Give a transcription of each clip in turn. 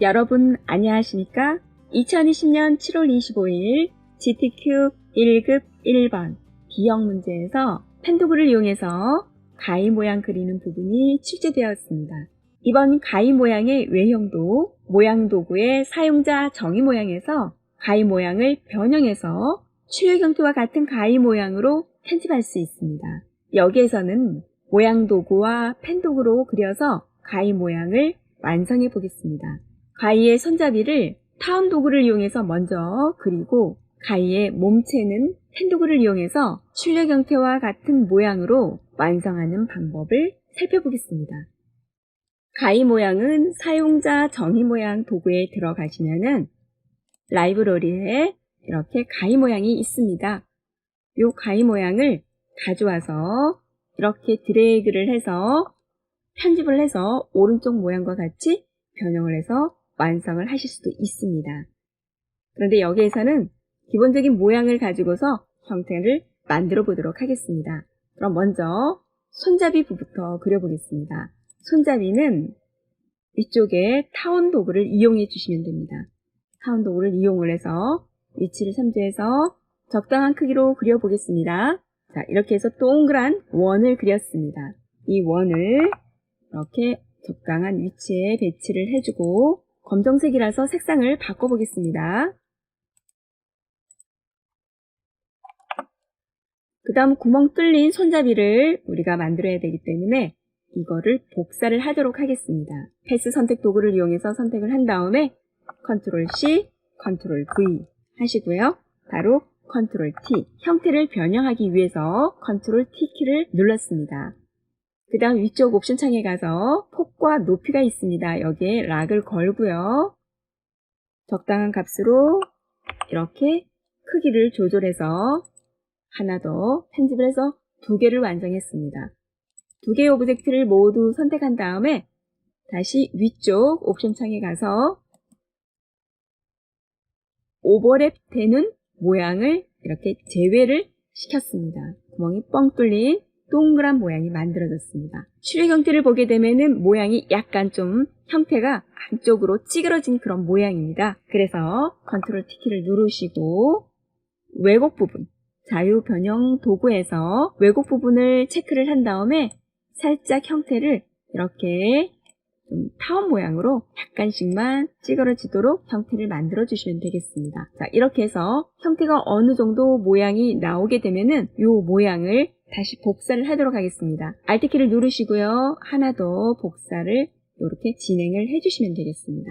여러분 안녕하십니까? 2020년 7월 25일 GTQ 1급 1번 B형 문제에서 펜도그를 이용해서 가위 모양 그리는 부분이 출제되었습니다. 이번 가위 모양의 외형도 모양 도구의 사용자 정의 모양에서 가위 모양을 변형해서 출력 형태와 같은 가위 모양으로 편집할 수 있습니다. 여기에서는 모양 도구와 펜 도구로 그려서 가위 모양을 완성해 보겠습니다. 가위의 손잡이를 타운 도구를 이용해서 먼저 그리고 가위의 몸체는 펜 도구를 이용해서 출력 형태와 같은 모양으로 완성하는 방법을 살펴보겠습니다. 가위 모양은 사용자 정의 모양 도구에 들어가시면은 라이브러리에 이렇게 가위 모양이 있습니다. 이 가위 모양을 가져와서 이렇게 드래그를 해서 편집을 해서 오른쪽 모양과 같이 변형을 해서 완성을 하실 수도 있습니다. 그런데 여기에서는 기본적인 모양을 가지고서 형태를 만들어 보도록 하겠습니다. 그럼 먼저 손잡이 부부터 그려보겠습니다. 손잡이는 위쪽에 타원 도구를 이용해 주시면 됩니다. 타원 도구를 이용을 해서 위치를 참조해서 적당한 크기로 그려보겠습니다. 자, 이렇게 해서 동그란 원을 그렸습니다. 이 원을 이렇게 적당한 위치에 배치를 해주고 검정색이라서 색상을 바꿔보겠습니다. 그 다음 구멍 뚫린 손잡이를 우리가 만들어야 되기 때문에 이거를 복사를 하도록 하겠습니다. 패스 선택 도구를 이용해서 선택을 한 다음에 컨트롤 C, 컨트롤 V 하시고요. 바로 컨트롤 T 형태를 변형하기 위해서 컨트롤 T 키를 눌렀습니다. 그 다음 위쪽 옵션 창에 가서 폭과 높이가 있습니다. 여기에 락을 걸고요. 적당한 값으로 이렇게 크기를 조절해서 하나 더 편집을 해서 두 개를 완성했습니다. 두 개의 오브젝트를 모두 선택한 다음에 다시 위쪽 옵션 창에 가서 오버랩 되는 모양을 이렇게 제외를 시켰습니다. 구멍이 뻥 뚫린 동그란 모양이 만들어졌습니다. 출력 형태를 보게 되면은 모양이 약간 좀 형태가 안쪽으로 찌그러진 그런 모양입니다. 그래서 컨트롤 T키를 누르시고 왜곡 부분, 자유 변형 도구에서 왜곡 부분을 체크를 한 다음에 살짝 형태를 이렇게 좀 타원 모양으로 약간씩만 찌그러지도록 형태를 만들어 주시면 되겠습니다. 자, 이렇게 해서 형태가 어느 정도 모양이 나오게 되면은 이 모양을 다시 복사를 하도록 하겠습니다. Alt키를 누르시고요. 하나 더 복사를 이렇게 진행을 해주시면 되겠습니다.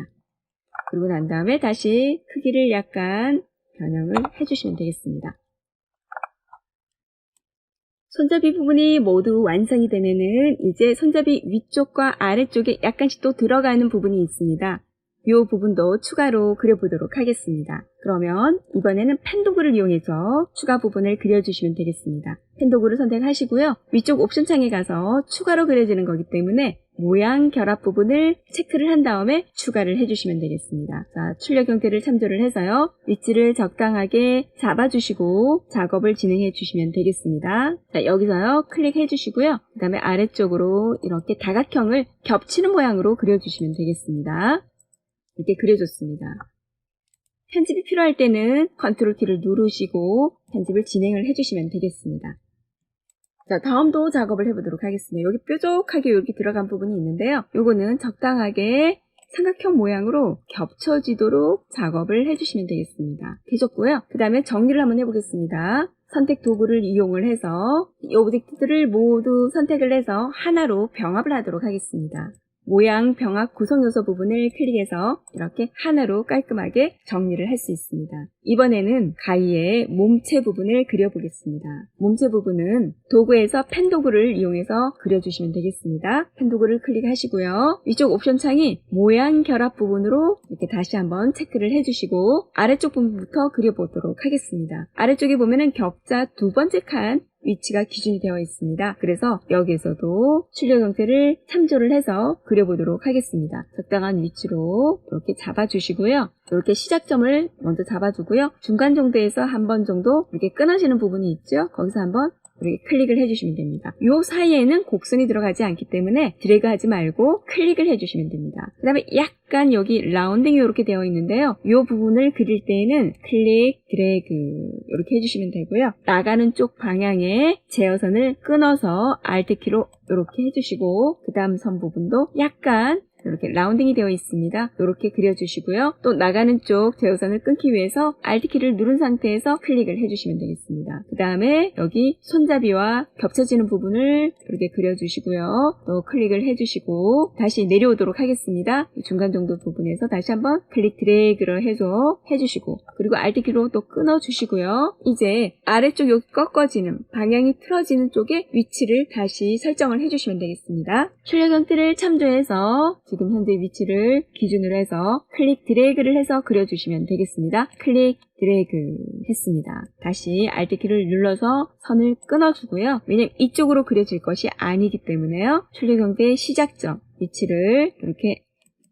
그리고 난 다음에 다시 크기를 약간 변형을 해주시면 되겠습니다. 손잡이 부분이 모두 완성이 되면은 이제 손잡이 위쪽과 아래쪽에 약간씩 또 들어가는 부분이 있습니다. 이 부분도 추가로 그려보도록 하겠습니다. 그러면 이번에는 펜 도구를 이용해서 추가 부분을 그려주시면 되겠습니다. 펜 도구를 선택하시고요. 위쪽 옵션 창에 가서 추가로 그려지는 거기 때문에 모양 결합 부분을 체크를 한 다음에 추가를 해주시면 되겠습니다. 자, 출력 형태를 참조를 해서요. 위치를 적당하게 잡아주시고 작업을 진행해 주시면 되겠습니다. 자, 여기서요. 클릭해 주시고요. 그 다음에 아래쪽으로 이렇게 다각형을 겹치는 모양으로 그려주시면 되겠습니다. 이렇게 그려줬습니다. 편집이 필요할 때는 컨트롤 키를 누르시고 편집을 진행을 해주시면 되겠습니다. 자, 다음도 작업을 해보도록 하겠습니다. 여기 뾰족하게 여기 들어간 부분이 있는데요. 요거는 적당하게 삼각형 모양으로 겹쳐지도록 작업을 해주시면 되겠습니다. 되셨고요. 그 다음에 정리를 한번 해보겠습니다. 선택 도구를 이용을 해서 이 오브젝트들을 모두 선택을 해서 하나로 병합을 하도록 하겠습니다. 모양 병합 구성 요소 부분을 클릭해서 이렇게 하나로 깔끔하게 정리를 할 수 있습니다. 이번에는 가위의 몸체 부분을 그려보겠습니다. 몸체 부분은 도구에서 펜 도구를 이용해서 그려주시면 되겠습니다. 펜 도구를 클릭하시고요. 위쪽 옵션 창이 모양 결합 부분으로 이렇게 다시 한번 체크를 해주시고 아래쪽 부분부터 그려보도록 하겠습니다. 아래쪽에 보면은 격자 두 번째 칸 위치가 기준이 되어 있습니다. 그래서 여기에서도 출력 형태를 참조를 해서 그려보도록 하겠습니다. 적당한 위치로 이렇게 잡아주시고요. 이렇게 시작점을 먼저 잡아주고요. 중간 정도에서 한 번 정도 이렇게 끊어지는 부분이 있죠. 거기서 한번 이렇게 클릭을 해주시면 됩니다. 요 사이에는 곡선이 들어가지 않기 때문에 드래그 하지 말고 클릭을 해주시면 됩니다. 그 다음에 약간 여기 라운딩이 이렇게 되어 있는데요. 요 부분을 그릴 때에는 클릭, 드래그 이렇게 해주시면 되고요. 나가는 쪽 방향에 제어선을 끊어서 Alt키로 이렇게 해주시고 그 다음 선 부분도 약간 이렇게 라운딩이 되어 있습니다. 이렇게 그려주시고요. 또 나가는 쪽 제어선을 끊기 위해서 Alt키를 누른 상태에서 클릭을 해주시면 되겠습니다. 그 다음에 여기 손잡이와 겹쳐지는 부분을 이렇게 그려주시고요. 또 클릭을 해주시고 다시 내려오도록 하겠습니다. 중간 정도 부분에서 다시 한번 클릭 드래그를 해서 해주시고 그리고 Alt키로 또 끊어주시고요. 이제 아래쪽 여기 꺾어지는 방향이 틀어지는 쪽에 위치를 다시 설정을 해주시면 되겠습니다. 출력 형태를 참조해서 지금 현재 위치를 기준으로 해서 클릭 드래그를 해서 그려주시면 되겠습니다. 클릭 드래그 했습니다. 다시 Alt키를 눌러서 선을 끊어주고요. 왜냐면 이쪽으로 그려질 것이 아니기 때문에요. 출력 형태의 시작점 위치를 이렇게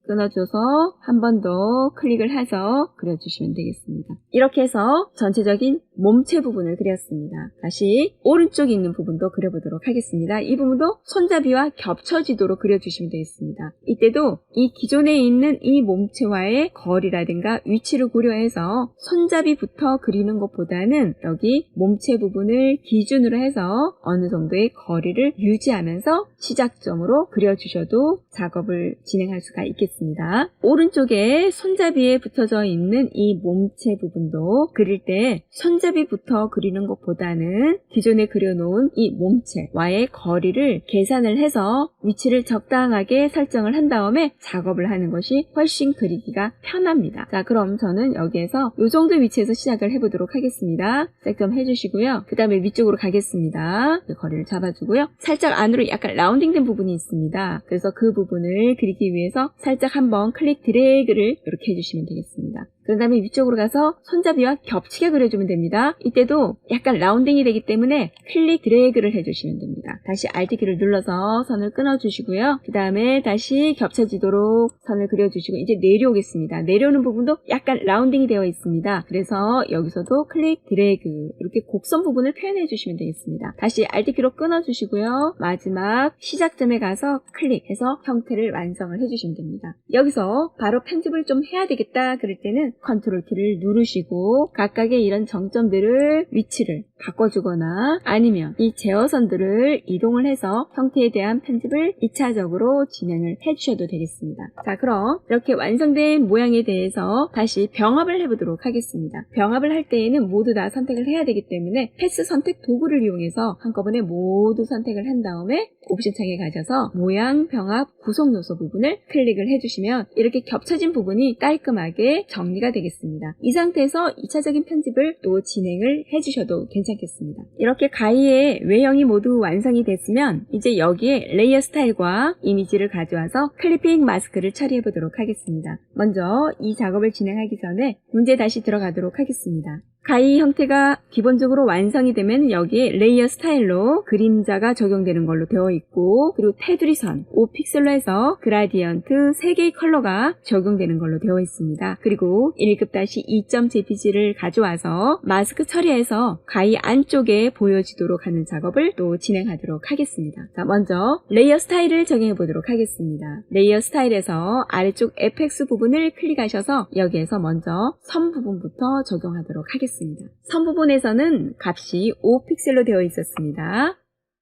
끊어줘서 한 번 더 클릭을 해서 그려주시면 되겠습니다. 이렇게 해서 전체적인 몸체 부분을 그렸습니다. 다시 오른쪽에 있는 부분도 그려보도록 하겠습니다. 이 부분도 손잡이와 겹쳐지도록 그려주시면 되겠습니다. 이때도 이 기존에 있는 이 몸체와의 거리라든가 위치를 고려해서 손잡이부터 그리는 것보다는 여기 몸체 부분을 기준으로 해서 어느 정도의 거리를 유지하면서 시작점으로 그려주셔도 작업을 진행할 수가 있겠습니다. 오른쪽에 손잡이에 붙어져 있는 이 몸체 부분도 그릴 때 손잡이부터 그리는 것보다는 기존에 그려놓은 이 몸체와의 거리를 계산을 해서 위치를 적당하게 설정을 한 다음에 작업을 하는 것이 훨씬 그리기가 편합니다. 자, 그럼 저는 여기에서 이 정도 위치에서 시작을 해보도록 하겠습니다. 섹점 해주시고요. 그 다음에 위쪽으로 가겠습니다. 그 거리를 잡아주고요. 살짝 안으로 약간 라운딩된 부분이 있습니다. 그래서 그 부분을 그리기 위해서 살짝 한번 클릭 드래그를 이렇게 해주시면 되겠습니다. 그런 다음에 위쪽으로 가서 손잡이와 겹치게 그려주면 됩니다. 이때도 약간 라운딩이 되기 때문에 클릭 드래그를 해주시면 됩니다. 다시 Alt키를 눌러서 선을 끊어주시고요. 그 다음에 다시 겹쳐지도록 선을 그려주시고 이제 내려오겠습니다. 내려오는 부분도 약간 라운딩이 되어 있습니다. 그래서 여기서도 클릭 드래그 이렇게 곡선 부분을 표현해 주시면 되겠습니다. 다시 Alt키로 끊어주시고요. 마지막 시작점에 가서 클릭해서 형태를 완성을 해주시면 됩니다. 여기서 바로 편집을 좀 해야 되겠다 그럴 때는 컨트롤 키를 누르시고 각각의 이런 정점들을 위치를 바꿔주거나 아니면 이 제어선들을 이동을 해서 형태에 대한 편집을 2차적으로 진행을 해주셔도 되겠습니다. 자 그럼 이렇게 완성된 모양에 대해서 다시 병합을 해보도록 하겠습니다. 병합을 할 때에는 모두 다 선택을 해야 되기 때문에 패스 선택 도구를 이용해서 한꺼번에 모두 선택을 한 다음에 옵션 창에 가셔서 모양 병합 구성 요소 부분을 클릭을 해주시면 이렇게 겹쳐진 부분이 깔끔하게 정리가 되겠습니다. 이 상태에서 2차적인 편집을 또 진행을 해주셔도 괜찮겠습니다. 이렇게 가이의 외형이 모두 완성 이 됐으면 이제 여기에 레이어 스타일과 이미지를 가져와서 클리핑 마스크를 처리해 보도록 하겠습니다. 먼저 이 작업을 진행하기 전에 문제 다시 들어가도록 하겠습니다. 가이 형태가 기본적으로 완성이 되면 여기에 레이어 스타일로 그림자가 적용되는 걸로 되어 있고 그리고 테두리 선 5픽셀로 해서 그라디언트 3개의 컬러가 적용되는 걸로 되어 있습니다. 그리고 1급-2.jpg를 가져와서 마스크 처리해서 가이 안쪽에 보여지도록 하는 작업을 또 진행하도록 하겠습니다. 자, 먼저 레이어 스타일을 적용해 보도록 하겠습니다. 레이어 스타일에서 아래쪽 FX 부분을 클릭하셔서 여기에서 먼저 선 부분부터 적용하도록 하겠습니다. 선 부분에서는 값이 5픽셀로 되어 있었습니다.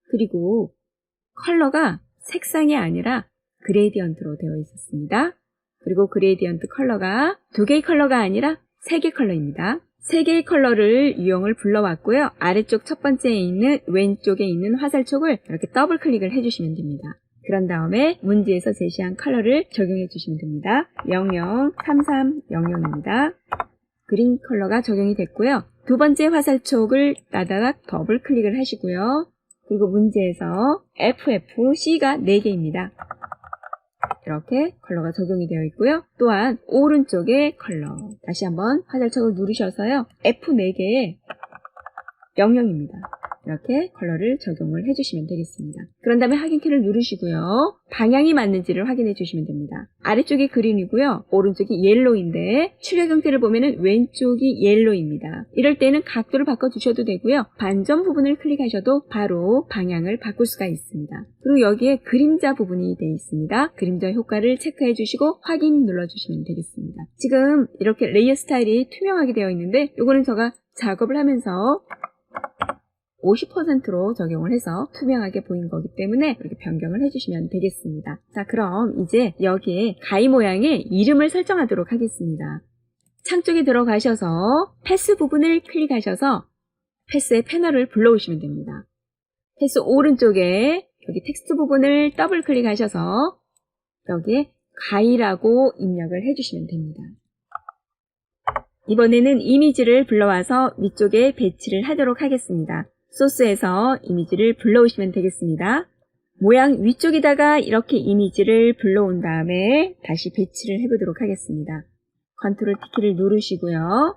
그리고 컬러가 색상이 아니라 그레디언트로 되어 있었습니다. 그리고 그레디언트 컬러가 두 개의 컬러가 아니라 세 개 컬러입니다. 세 개의 컬러를 유형을 불러왔고요. 아래쪽 첫 번째에 있는 왼쪽에 있는 화살촉을 이렇게 더블 클릭을 해주시면 됩니다. 그런 다음에 문제에서 제시한 컬러를 적용해 주시면 됩니다. 003300입니다. 그린 컬러가 적용이 됐고요. 두 번째 화살촉을 따다닥 더블 클릭을 하시고요. 그리고 문제에서 FFC가 4개입니다. 이렇게 컬러가 적용이 되어 있고요. 또한 오른쪽에 컬러 다시 한번 화살촉을 누르셔서요. F4개에 00입니다. 이렇게 컬러를 적용을 해주시면 되겠습니다. 그런 다음에 확인키를 누르시고요. 방향이 맞는지를 확인해 주시면 됩니다. 아래쪽이 그린이고요. 오른쪽이 옐로우인데 출력 형태를 보면은 왼쪽이 옐로우입니다. 이럴 때는 각도를 바꿔주셔도 되고요. 반점 부분을 클릭하셔도 바로 방향을 바꿀 수가 있습니다. 그리고 여기에 그림자 부분이 되어 있습니다. 그림자 효과를 체크해 주시고 확인 눌러주시면 되겠습니다. 지금 이렇게 레이어 스타일이 투명하게 되어 있는데 이거는 제가 작업을 하면서 50%로 적용을 해서 투명하게 보인 거기 때문에 이렇게 변경을 해주시면 되겠습니다. 자, 그럼 이제 여기에 가위 모양의 이름을 설정하도록 하겠습니다. 창 쪽에 들어가셔서 패스 부분을 클릭하셔서 패스의 패널을 불러오시면 됩니다. 패스 오른쪽에 여기 텍스트 부분을 더블 클릭하셔서 여기에 가위라고 입력을 해주시면 됩니다. 이번에는 이미지를 불러와서 위쪽에 배치를 하도록 하겠습니다. 소스에서 이미지를 불러오시면 되겠습니다. 모양 위쪽에다가 이렇게 이미지를 불러온 다음에 다시 배치를 해보도록 하겠습니다. 컨트롤 T키를 누르시고요.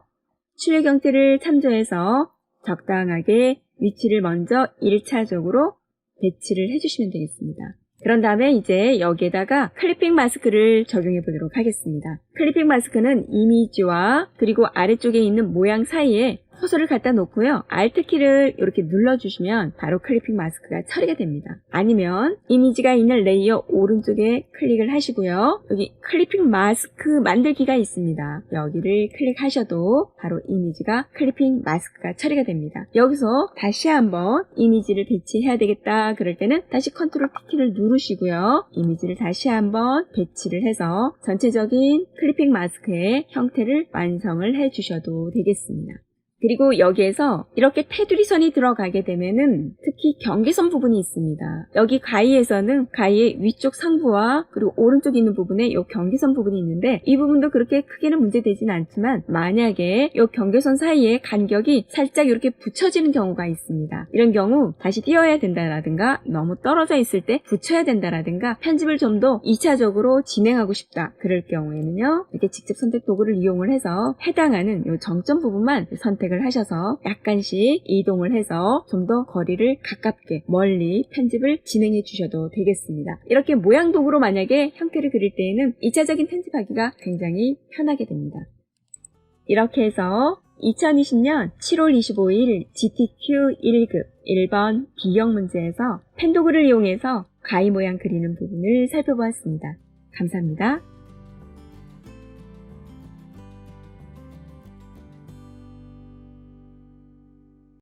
출력 형태를 참조해서 적당하게 위치를 먼저 1차적으로 배치를 해주시면 되겠습니다. 그런 다음에 이제 여기에다가 클리핑 마스크를 적용해 보도록 하겠습니다. 클리핑 마스크는 이미지와 그리고 아래쪽에 있는 모양 사이에 호소를 갖다 놓고요. Alt키를 이렇게 눌러주시면 바로 클리핑 마스크가 처리가 됩니다. 아니면 이미지가 있는 레이어 오른쪽에 클릭을 하시고요. 여기 클리핑 마스크 만들기가 있습니다. 여기를 클릭하셔도 바로 이미지가 클리핑 마스크가 처리가 됩니다. 여기서 다시 한번 이미지를 배치해야 되겠다 그럴 때는 다시 컨트롤 P키를 누르시고요. 이미지를 다시 한번 배치를 해서 전체적인 클리핑 마스크의 형태를 완성을 해 주셔도 되겠습니다. 그리고 여기에서 이렇게 테두리 선이 들어가게 되면은 특히 경계선 부분이 있습니다. 여기 가위에서는 가위의 위쪽 상부와 그리고 오른쪽에 있는 부분에 이 경계선 부분이 있는데 이 부분도 그렇게 크게는 문제되지는 않지만 만약에 이 경계선 사이에 간격이 살짝 이렇게 붙여지는 경우가 있습니다. 이런 경우 다시 띄어야 된다라든가 너무 떨어져 있을 때 붙여야 된다라든가 편집을 좀 더 2차적으로 진행하고 싶다. 그럴 경우에는요. 이렇게 직접 선택 도구를 이용을 해서 해당하는 이 정점 부분만 선택 을 하셔서 약간씩 이동을 해서 좀 더 거리를 가깝게 멀리 편집을 진행해 주셔도 되겠습니다. 이렇게 모양 도구로 만약에 형태를 그릴 때에는 2차적인 편집하기가 굉장히 편하게 됩니다. 이렇게 해서 2020년 7월 25일 GTQ 1급 1번 B형 문제에서 펜도그를 이용해서 가위 모양 그리는 부분을 살펴보았습니다. 감사합니다.